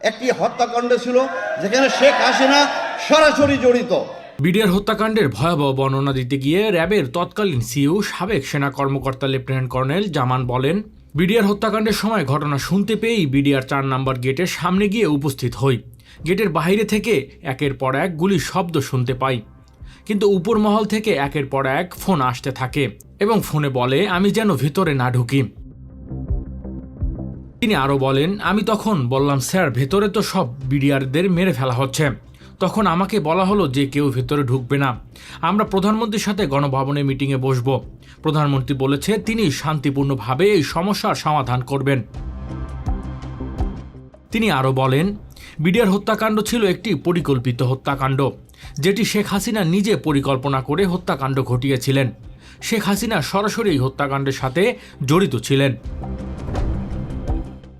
একটি হত্যাকাণ্ড ছিল, যেখানে শেখ হাসিনা সরাসরি জড়িত। বিডিআর হত্যাকাণ্ডের ভয়াবহ বর্ণনা দিতে গিয়ে র্যাবের তৎকালীন সিইও, সাবেক সেনা কর্মকর্তা লেফটেন্যান্ট কর্নেল জামান বলেন, বিডিআর হত্যাকাণ্ডের সময় ঘটনা শুনতে পেয়েই বিডিআর চার নম্বর গেটের সামনে গিয়ে উপস্থিত হই। গেটের বাইরে থেকে একের পর এক গুলির শব্দ শুনতে পাই। কিন্তু উপর মহল থেকে একের পর এক ফোন আসতে থাকে এবং ফোনে বলে, আমি যেন ভেতরে না ঢুকি। তিনি আরও বলেন, আমি তখন বললাম, স্যার, ভেতরে তো সব বিডিআরদের মেরে ফেলা হচ্ছে। তখন আমাকে বলা হলো যে কেউ ভেতরে ঢুকবে না। আমরা প্রধানমন্ত্রীর সাথে গণভবনে মিটিংয়ে বসব। প্রধানমন্ত্রী বলেছে, তিনি শান্তিপূর্ণভাবে এই সমস্যার সমাধান করবেন। তিনি আরও বলেন, বিডিআর হত্যাকাণ্ড ছিল একটি পরিকল্পিত হত্যাকাণ্ড, যেটি শেখ হাসিনা নিজে পরিকল্পনা করে হত্যাকাণ্ড ঘটিয়েছিলেন। শেখ হাসিনা সরাসরি হত্যাকাণ্ডের সাথে জড়িত ছিলেন।